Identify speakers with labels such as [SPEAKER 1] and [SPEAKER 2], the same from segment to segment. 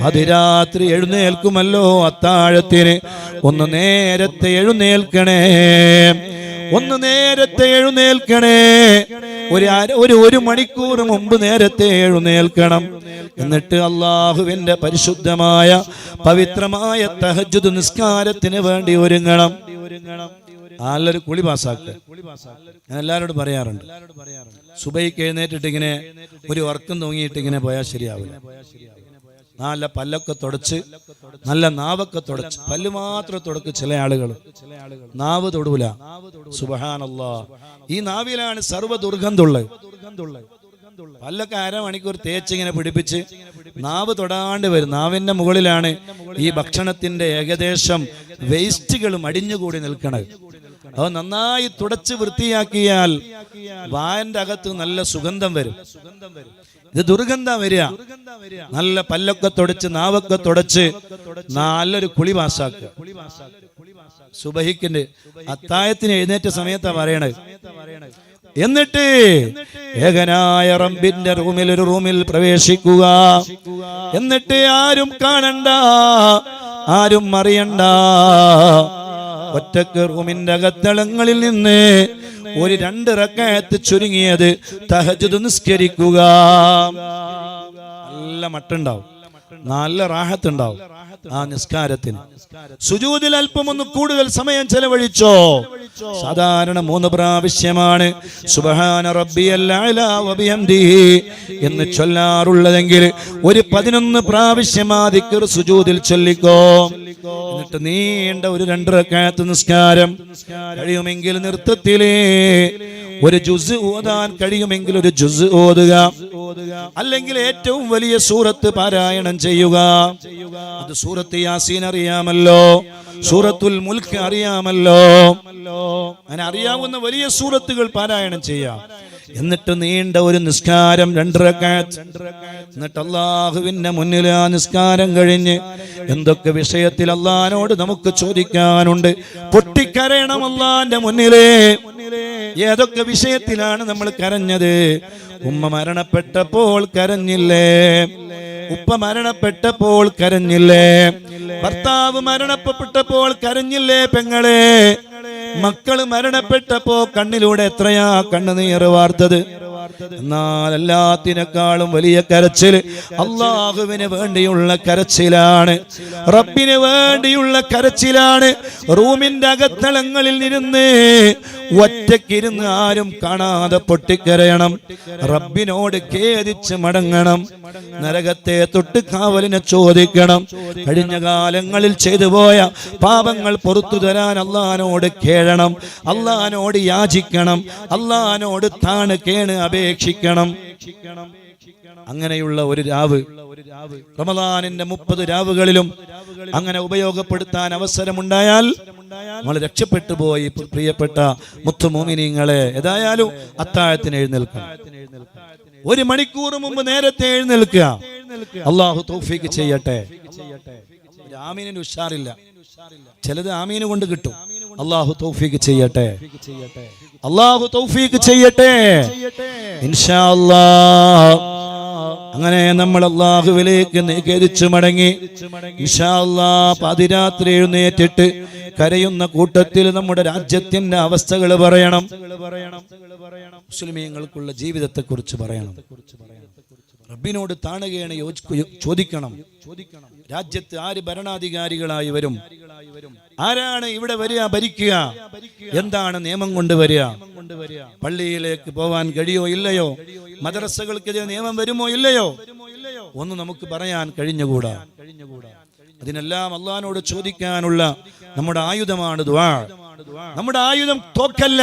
[SPEAKER 1] അതിരാത്രി എഴുന്നേൽക്കുമല്ലോ അത്താഴത്തിന്. ഒന്ന് നേരത്തെ എഴുന്നേൽക്കണേ. ഒന്ന് നേരത്തെ എഴുന്നേൽക്കണേ. ഒരു ഒരു ഒരു മണിക്കൂർ മുമ്പ് നേരത്തെ എഴുന്നേൽക്കണം. എന്നിട്ട് അള്ളാഹുവിന്റെ പരിശുദ്ധമായ പവിത്രമായ തഹജുദ് നിസ്കാരത്തിന് വേണ്ടി ഒരുങ്ങണം. നല്ലൊരു കുളി പാസ്സാക്കുക ഞാൻ എല്ലാവരോടും പറയാറുണ്ട്. സുബൈക്ക് എഴുന്നേറ്റിട്ട് ഇങ്ങനെ ഒരു ഉറക്കം തൂങ്ങിയിട്ട് ഇങ്ങനെ പോയാൽ ശരിയാവില്ല. നല്ല പല്ലൊക്കെ തുടച്ച് നല്ല നാവൊക്കെ തുടച്ച് പല്ല് മാത്രം തുടക്ക് ചില ആളുകൾ നാവ് തൊടൂല. സുബഹാനല്ലാ. ഈ നാവിലാണ് സർവ ദുർഗന്ധമുള്ളത് പല്ലൊക്കെ അരമണിക്കൂർ തേച്ചിങ്ങനെ പിടിപ്പിച്ച് നാവ് തൊടാണ്ട് വരും. നാവിന്റെ മുകളിലാണ് ഈ ഭക്ഷണത്തിന്റെ ഏകദേശം വേസ്റ്റുകളും അടിഞ്ഞുകൂടി നിൽക്കണത്. അത് നന്നായി തുടച്ച് വൃത്തിയാക്കിയാൽ വായന്റെ അകത്ത് നല്ല സുഗന്ധം വരും. ഇത് ദുർഗന്ധം വരിക. നല്ല പല്ലൊക്കെ തുടച്ച് നാവൊക്കെ തുടച്ച് നല്ലൊരു കുളി പാസ്സാക്കുക. സുബഹിക്കിന്റെ അത്തായത്തിന് എഴുന്നേറ്റ സമയത്താ പറയണത്. എന്നിട്ട് ഏകനായ റബ്ബിന്റെ റൂമിൽ ഒരു റൂമിൽ പ്രവേശിക്കുക. എന്നിട്ട് ആരും കാണണ്ട ആരും അറിയണ്ട. ഒറ്റയ്ക്ക് റൂമിന്റെ അകത്തളങ്ങളിൽ നിന്ന് ഒരു രണ്ട് റക്കായത്ത് ചുരുങ്ങിയത് തഹജ് നിസ്കരിക്കുക. നല്ല മട്ടുണ്ടാവും. നല്ല റാഹത്തുണ്ടാവും. ആ നിസ്കാരത്തിന്. സുജൂതിൽ അല്പം ഒന്ന് കൂടുതൽ സമയം ചെലവഴിച്ചോ? സാധാരണ മൂന്ന് പ്രാവശ്യമാണ്. സുബഹാന വബിഹംദിഹി എന്ന് ചൊല്ലാറുള്ളതെങ്കിൽ ഒരു പതിനൊന്ന് പ്രാവശ്യം ആ സുജൂദിൽ ചൊല്ലിക്കോ. എന്നിട്ട് നീണ്ട ഒരു രണ്ടരക്കാലത്ത് നിസ്കാരം കഴിയുമെങ്കിൽ നൃത്തത്തിലേ. ഒരു ജുസ് ഓതാൻ കഴിയുമെങ്കിൽ ഒരു ജുസ് ഓതുക. അല്ലെങ്കിൽ ഏറ്റവും വലിയ സൂറത്ത് പാരായണം ചെയ്യുക. അത് സൂറത്ത് യാസീൻ അറിയാമല്ലോ. സൂറത്തുൽ മുൽക്ക് അറിയാമല്ലോ. അങ്ങനെ അറിയാവുന്ന വലിയ സൂറത്തുകൾ പാരായണം ചെയ്യാം. എന്നിട്ട് നീണ്ട ഒരു നിസ്കാരം രണ്ടരക്കാറ്റ് എന്നിട്ട് അള്ളാഹുവിന്റെ മുന്നിൽ ആ നിസ്കാരം കഴിഞ്ഞ് എന്തൊക്കെ വിഷയത്തിൽ അള്ളഹാനോട് നമുക്ക് ചോദിക്കാനുണ്ട്. പൊട്ടിക്കരയണം അള്ളാന്റെ മുന്നിലേ. ഏതൊക്കെ വിഷയത്തിലാണ് നമ്മൾ കരഞ്ഞത്? ഉമ്മ മരണപ്പെട്ടപ്പോൾ കരഞ്ഞില്ലേ? ഉപ്പ മരണപ്പെട്ടപ്പോൾ കരഞ്ഞില്ലേ? ഭർത്താവ് മരണപ്പെട്ടപ്പോൾ കരഞ്ഞില്ലേ പെങ്ങളെ? മക്കൾ മരണപ്പെട്ടപ്പോ കണ്ണിലൂടെ എത്രയാ കണ്ണുനീർ വാർത്തത്? എന്നാൽ എല്ലാത്തിനേക്കാളും വലിയ കരച്ചിൽ അള്ളാഹുവിന് വേണ്ടിയുള്ള കരച്ചിലാണ്. റബ്ബിന് വേണ്ടിയുള്ള കരച്ചിലാണ്. റൂമിന്റെ അകത്തളങ്ങളിൽ ഇരുന്ന് ഒറ്റക്കിരുന്ന് ആരും കാണാതെ പൊട്ടിക്കരയണം. റബ്ബിനോട് ഖേദിച്ച് മടങ്ങണം. നരകത്തെ തൊട്ട് കാവലിനെ ചോദിക്കണം. കഴിഞ്ഞ കാലങ്ങളിൽ ചെയ്തു പോയ പാപങ്ങൾ പുറത്തു തരാൻ അള്ളഹാനോട് കേഴണം. അള്ളഹാനോട് യാചിക്കണം. അള്ളഹാനോട് താണ് കേണ് അപേക്ഷിക്കണം. അങ്ങനെയുള്ള ഒരു രാവ് റമദാനിന്റെ മുപ്പത് രാവുകളിലും അങ്ങനെ ഉപയോഗപ്പെടുത്താൻ അവസരമുണ്ടായാൽ നമ്മൾ രക്ഷപ്പെട്ടു പോയി പ്രിയപ്പെട്ട മുത്തുമോമിനിങ്ങളെ. ഏതായാലും അത്താഴത്തിന് എഴുന്നേൽക്കണം ഒരു മണിക്കൂർ മുമ്പ് നേരത്തെ എഴുന്നേൽക്കുക. അള്ളാഹു തൗഫീക്ക് ചെയ്യട്ടെ. ആമീനിന് ഉഷാറില്ല. ചിലത് ആമീന് കൊണ്ട് കിട്ടും. അള്ളാഹു തൗഫീക്ക് ചെയ്യട്ടെ. അള്ളാഹു തൗഫീക്ക് ചെയ്യട്ടെ. ഇൻഷാ അങ്ങനെ നമ്മൾ അള്ളാഹുവിലേക്ക് നികരിച്ചു മടങ്ങി. പതിരാത്രി പാതിരാത്രി എഴുന്നേറ്റിട്ട് കരയുന്ന കൂട്ടത്തിൽ നമ്മുടെ രാജ്യത്തിന്റെ അവസ്ഥകൾ പറയണം. മുസ്ലിമീങ്ങൾക്കുള്ള ജീവിതത്തെ കുറിച്ച് പറയണം. റബ്ബിനോട് താണുകയാണ് ചോദിക്കണം. രാജ്യത്ത് ആര് ഭരണാധികാരികളായി വരും? ആരാണ് ഇവിടെ വരിക ഭരിക്കുക? എന്താണ് നിയമം കൊണ്ടുവരിക പള്ളിയിലേക്ക് പോവാൻ കഴിയോ ഇല്ലയോ? മദ്രസകൾക്കെതിരെ നിയമം വരുമോ ഇല്ലയോ? ഒന്ന് നമുക്ക് പറയാൻ കഴിഞ്ഞുകൂടാ കഴിഞ്ഞുകൂടാ. അതിനെല്ലാം അള്ളഹാനോട് ചോദിക്കാനുള്ള നമ്മുടെ ആയുധമാണ് ദ്വാ നമ്മുടെ ആയുധം തോക്കല്ല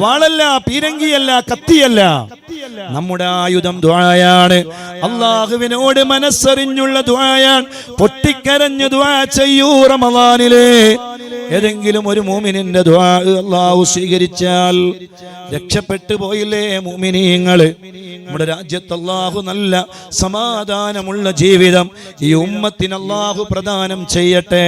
[SPEAKER 1] വാളല്ല പീരങ്കിയല്ല കത്തിയല്ല. നമ്മുടെ ആയുധം ദ്വായാണ് അള്ളാഹുവിനോട് മനസ്സറിഞ്ഞുള്ള ദ്വായാണ് പൊട്ടിക്കരഞ്ഞു ദ്വാ ചെയ്യൂ റമദാനിലെ. ഏതെങ്കിലും ഒരു മൂമിനിന്റെ ദ്വാ അള്ളാഹു സ്വീകരിച്ചാൽ രക്ഷപ്പെട്ടു പോയില്ലേ മൂമിനീങ്ങൾ? നമ്മുടെ രാജ്യത്ത് അള്ളാഹു നല്ല സമാധാനമുള്ള ജീവിതം ഈ ഉമ്മത്തിന് അള്ളാഹു പ്രദാനം ചെയ്യട്ടെ.